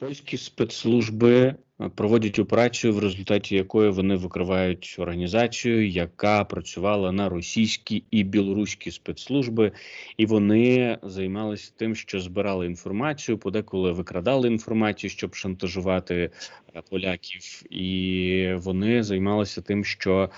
Польські спецслужби е, проводять операцію, в результаті якої вони викривають організацію, яка працювала на російські і білоруські спецслужби, і вони займалися тим, що збирали інформацію, подеколи викрадали інформацію, щоб шантажувати е, поляків, і вони займалися тим, що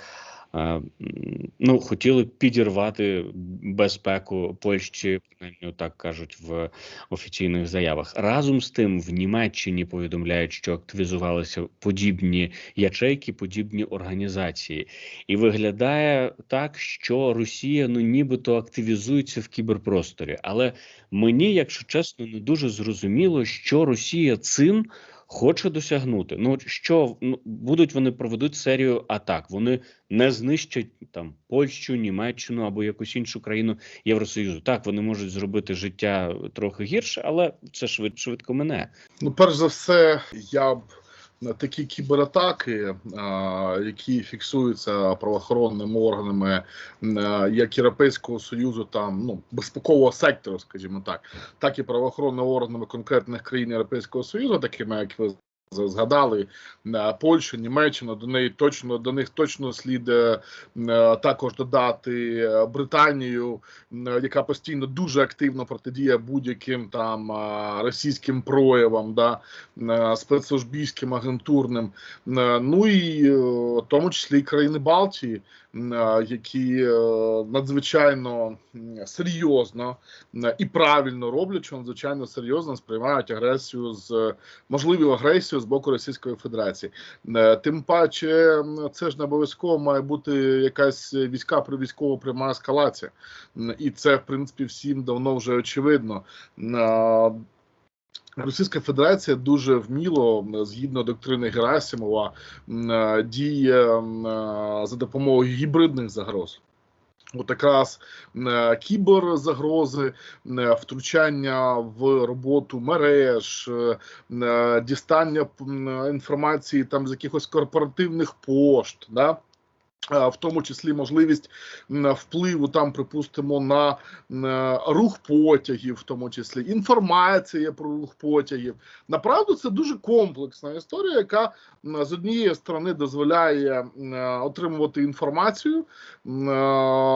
ну, хотіли підірвати безпеку Польщі, принаймні так кажуть в офіційних заявах. Разом з тим, в Німеччині повідомляють, що активізувалися подібні ячейки, подібні організації, і виглядає так, що Росія ну нібито активізується в кіберпросторі. Але мені, якщо чесно, не дуже зрозуміло, що Росія цим хоче досягнути. Ну що ну, будуть вони проведуть серію атак. Вони не знищать там Польщу, Німеччину або якусь іншу країну Євросоюзу. Так вони можуть зробити життя трохи гірше, але це швид, швидко мене. Ну, перш за все, я б такі кібератаки, які фіксуються правоохоронними органами як Європейського союзу, там ну безпекового сектору, скажімо так, так і правоохоронними органами конкретних країн Європейського союзу, такими як ви згадали е, Польщу, Німеччину, до неї точно до них точно слід е, е, також додати Британію, яка постійно дуже активно протидіє будь-яким там російським проявам, да спецслужбійським агентурним, ну і в тому числі і країни Балтії, які надзвичайно серйозно і правильно роблять, що надзвичайно серйозно сприймають агресію з можливу агресію з боку Російської Федерації. Е, тим паче, це ж не обов'язково має бути якась війська при військово пряма ескалація, і це в принципі всім давно вже очевидно. Е, Російська Федерація дуже вміло, згідно доктрини Герасимова, е, діє за допомогою гібридних загроз. От якраз е, кіберзагрози, е, втручання в роботу мереж, е, дістання інформації там з якихось корпоративних пошт. Да? В тому числі можливість впливу там, припустимо, на рух потягів, в тому числі інформація про рух потягів. Направду це дуже комплексна історія, яка з однієї сторони дозволяє отримувати інформацію,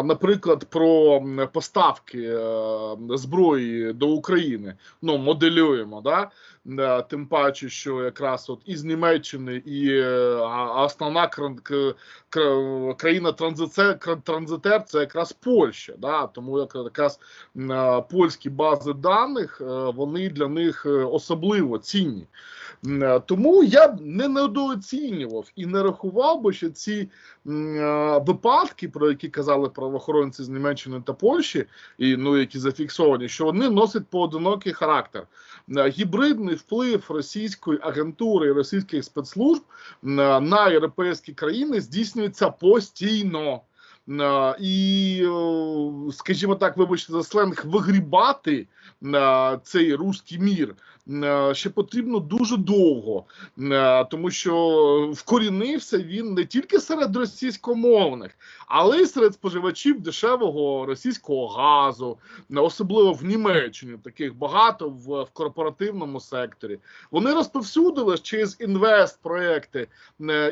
наприклад, про поставки е, зброї до України. Ну, моделюємо, да. Тим паче, що якраз от із Німеччини і е, основна країна транзитер це якраз Польща. Да? Тому якраз польські бази даних е, вони для них особливо цінні. Тому я б не недооцінював і не рахував би, що ці випадки, про які казали правоохоронці з Німеччини та Польщі, і ну які зафіксовані, що вони носять поодинокий характер. Гібридний вплив російської агентури і російських спецслужб на європейські країни здійснюється постійно. І, скажімо так, вибачте за сленг, вигрібати цей руський мір ще потрібно дуже довго, тому що вкорінився він не тільки серед російськомовних, але й серед споживачів дешевого російського газу, особливо в Німеччині. Таких багато в, в корпоративному секторі. Вони розповсюдили через інвест проекти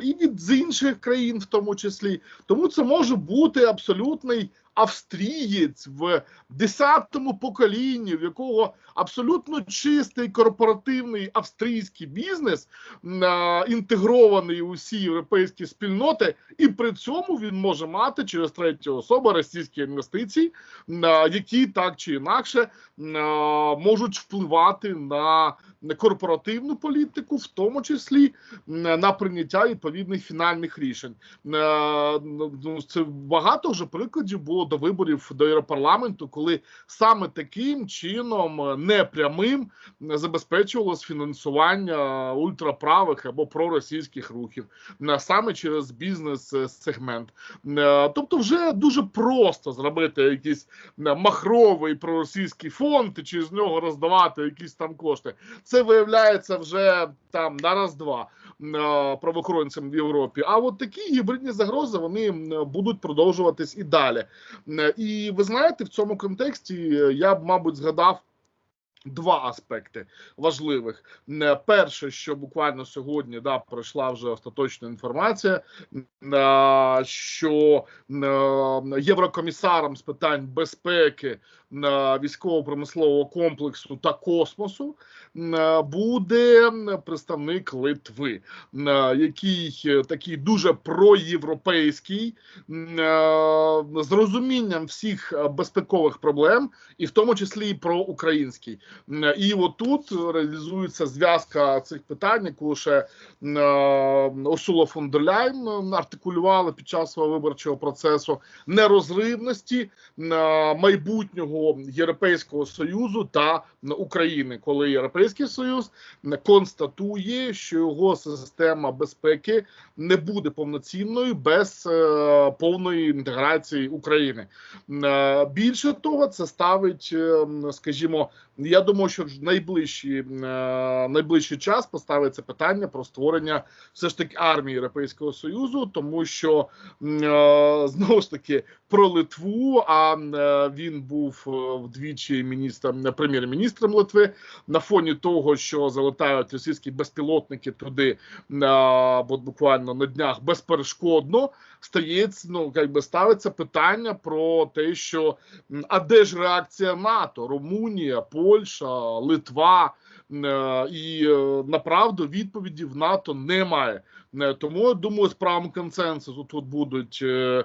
і від з інших країн, в тому числі. Тому це може бути абсолютний австрієць в десятому поколінні, в якого абсолютно чистий корпоративний австрійський бізнес інтегрований у всі європейські спільноти, і при цьому він може мати через третю особу російські інвестиції, які так чи інакше можуть впливати на корпоративну політику, в тому числі на прийняття відповідних фінальних рішень. Ну, це багато вже прикладів було було до виборів до Європарламенту, коли саме таким чином е, непрямим забезпечувалось фінансування ультраправих або проросійських рухів, саме через бізнес-сегмент. Е, тобто, вже дуже просто зробити якийсь махровий проросійський фонд і через нього роздавати якісь там кошти. Це виявляється вже там на раз-два правоохоронцям в Європі. А от такі гібридні загрози вони будуть продовжуватись і далі. І ви знаєте, в цьому контексті я б, мабуть, згадав Два аспекти важливих. Не, Перше, що буквально сьогодні да, пройшла вже остаточна інформація, е, що е, єврокомісаром з питань безпеки е, військово-промислового комплексу та космосу е, буде представник Литви, е, який е, такий дуже проєвропейський, е, з розумінням всіх е, безпекових проблем, і в тому числі і про український. І отут реалізується зв'язка цих питань, яку ще м, е, Урсула фон дер Ляйн артикулювала під час свого виборчого процесу нерозривності м, Європейського союзу та України, коли Європейський Союз констатує, що його система безпеки не буде повноцінною без е, повної інтеграції України. Е, Більше того, це ставить, е, скажімо, я думаю, що в найближчий, е, найближчий час поставиться питання про створення все ж таки армії Європейського Союзу, тому що е, знову ж таки про Литву. А е, він був вдвічі міністром прем'єр-міністром Литви на фоні того, що залетають російські безпілотники туди, от буквально на днях безперешкодно стається, ну якби ставиться питання про те, що а де ж реакція НАТО, Румунія, Польща, Литва. Е, І е, направду відповіді в НАТО немає. Е, Тому думаю, з правом консенсусу тут будуть е,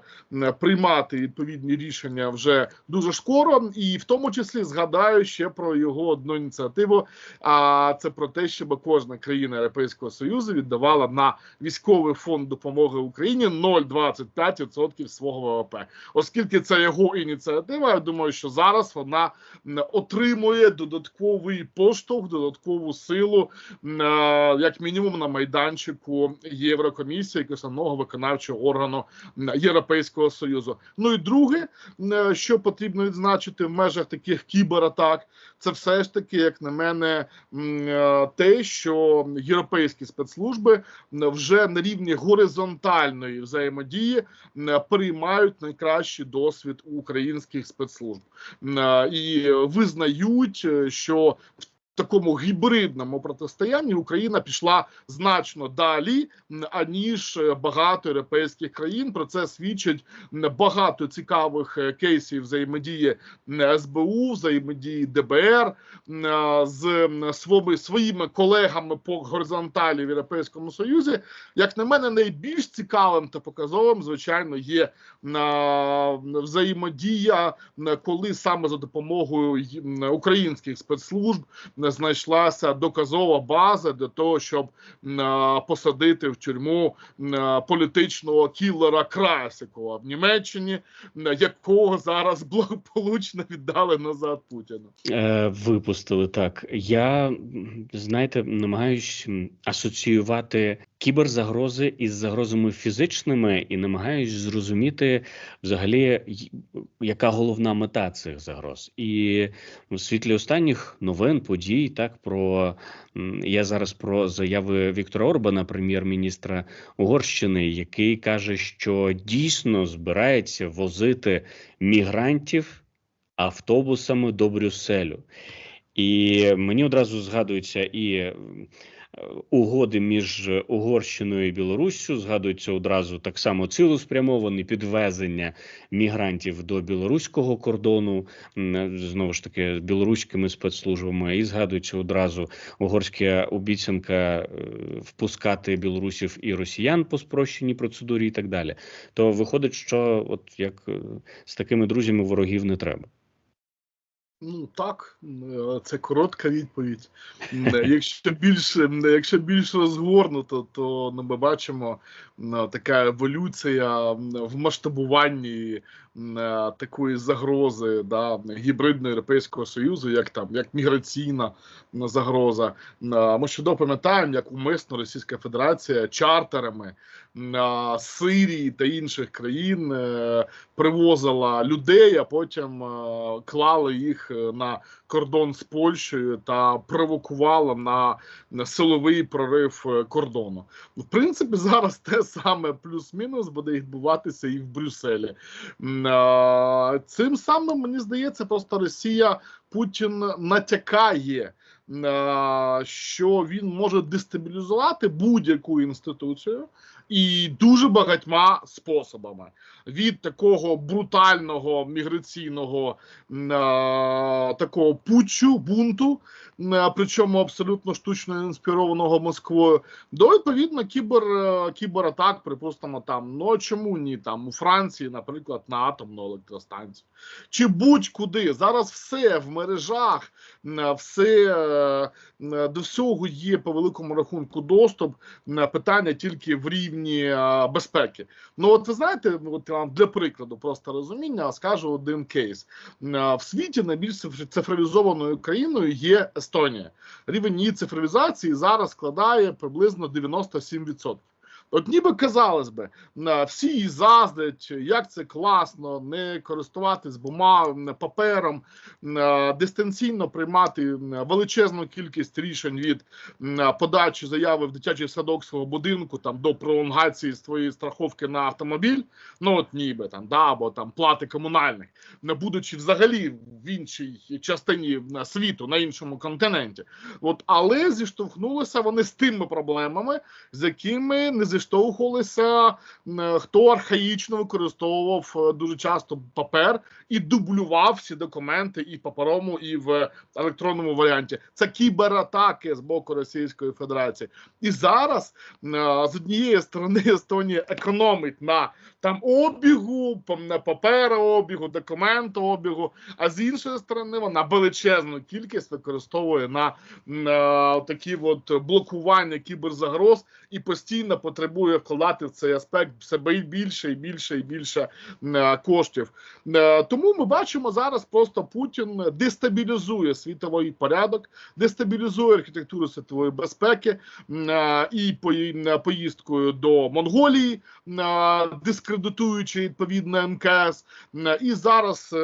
приймати відповідні рішення вже дуже скоро, і в тому числі згадаю ще про його одну ініціативу. А це про те, щоб кожна країна Європейського союзу віддавала на військовий фонд допомоги Україні 0,25% свого ВВП. Оскільки це його ініціатива, я думаю, що зараз вона отримує додатковий поштовх, додаткову силу, е, як мінімум на майданчику Єврокомісії, як основного виконавчого органу Європейського союзу. Ну і друге, е, що потрібно відзначити в межах таких кібератак, це все ж таки, як на мене, е, те, що європейські спецслужби вже на рівні горизонтальної взаємодії м, переймають найкращий досвід українських спецслужб е, і визнають, е, що в такому гібридному протистоянні Україна пішла значно далі, аніж е, багато європейських країн. Про це свідчить багато цікавих е, кейсів взаємодії СБУ, взаємодії ДБР з своїми, своїми колегами по горизонталі в Європейському Союзі. Як на мене, найбільш цікавим та показовим, звичайно, є взаємодія, коли саме за допомогою українських спецслужб знайшлася доказова база для того, щоб посадити в тюрму політичного кілера Красикова в Німеччині, якого зараз благополучно віддали назад Путіну. Е, випустили так. Я знаєте, намагаюсь асоціювати кіберзагрози із загрозами фізичними і намагаюсь зрозуміти взагалі, яка головна мета цих загроз. І в світлі останніх новин, подій, так про я зараз про заяви Віктора Орбана, прем'єр-міністра Угорщини, який каже, що дійсно збирається возити мігрантів автобусами до Брюсселю. І мені одразу згадуються і угоди між Угорщиною і Білоруссю, згадується одразу так само цілеспрямоване підвезення мігрантів до білоруського кордону, знову ж таки, білоруськими спецслужбами, і згадується одразу угорська обіцянка е, впускати білорусів і росіян по спрощеній процедурі і так далі. То виходить, що от як е, з такими друзями ворогів не треба. Ну так, е, це коротка відповідь. Е, Якщо більше, м, якщо більш розгорнуто, то ну, ми бачимо така еволюція в масштабуванні е, такої загрози да, гібридного європейського союзу, як там як міграційна загроза. Е, Ми чудово пам'ятаємо, як умисно Російська Федерація чартерами е, Сирії та інших країн е, привозила людей, а потім е, клали їх е, на кордон з Польщею та провокувала на, силовий прорив е, кордону. В принципі, зараз те саме плюс-мінус буде відбуватися і в Брюсселі. Цим самим мені здається, просто Росія Путін натякає. е, Що він може дестабілізувати будь-яку інституцію і дуже багатьма способами від такого брутального міграційного е, такого путчу, бунту, е, причому абсолютно штучно інспірованого Москвою, до відповідно кібер, е, кібератак, припустимо, там ну чому ні там у Франції, наприклад, на атомну електростанцію, чи будь-куди зараз все в мережах, все до всього є по великому рахунку доступ. Питання тільки в рівні е, безпеки. Ну, от ви знаєте, от вам для прикладу, просто розуміння, скажу один кейс. В світі найбільш цифровізованою країною є Естонія. Рівень її цифровізації зараз складає приблизно 97%. От ніби казалось би, всі її заздрять, як це класно, не користуватись бумагом, папером, дистанційно приймати величезну кількість рішень від подачі заяви в дитячий садок свого будинку там до пролонгації своєї страховки на автомобіль. Ну от ніби там, да, або там плати комунальних, не будучи взагалі в іншій частині світу, на іншому континенті. От, але зіштовхнулися вони з тими проблемами, з якими не зіштовхувалися хто архаїчно використовував е, дуже часто папер і дублював всі документи і в паперовому, і в електронному варіанті. Це кібератаки з боку Російської Федерації. І зараз е, з однієї сторони Естонія економить на там обігу, на паперообігу, документообігу, а з іншої сторони вона величезну кількість використовує на, на такі от блокування кіберзагроз і постійно потребує вкладати в цей аспект в себе і більше, і більше, і більше е, коштів. Е, Тому ми бачимо зараз просто Путін дестабілізує світовий порядок, дестабілізує архітектуру світової безпеки е, і поїздкою до Монголії, дискредитуючи відповідно МКС, і зараз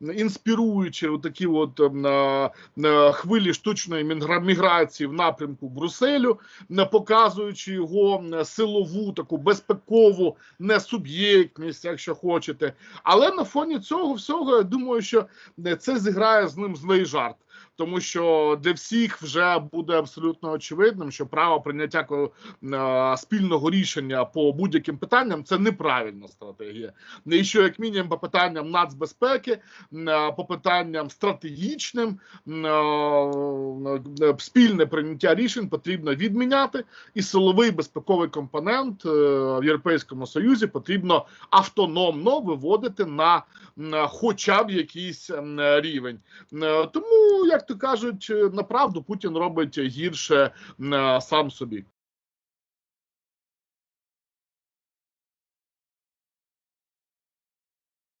інспіруючи такі от хвилі штучної міграції в напрямку Брюсселю, показуючи його силову, таку безпекову несуб'єктність, якщо хочете. Але на фоні цього всього я думаю, що е, це зіграє з ним злий жарт. Тому що для всіх вже буде абсолютно очевидним, що право прийняття спільного рішення по будь-яким питанням це неправильна стратегія. І що як мінімум по питанням нацбезпеки, по питанням стратегічним, спільне прийняття рішень потрібно відміняти, і силовий безпековий компонент е, в Європейському Союзі потрібно автономно виводити на хоча б якийсь рівень. Е, Тому, як то кажуть, е, направду Путін робить гірше сам собі.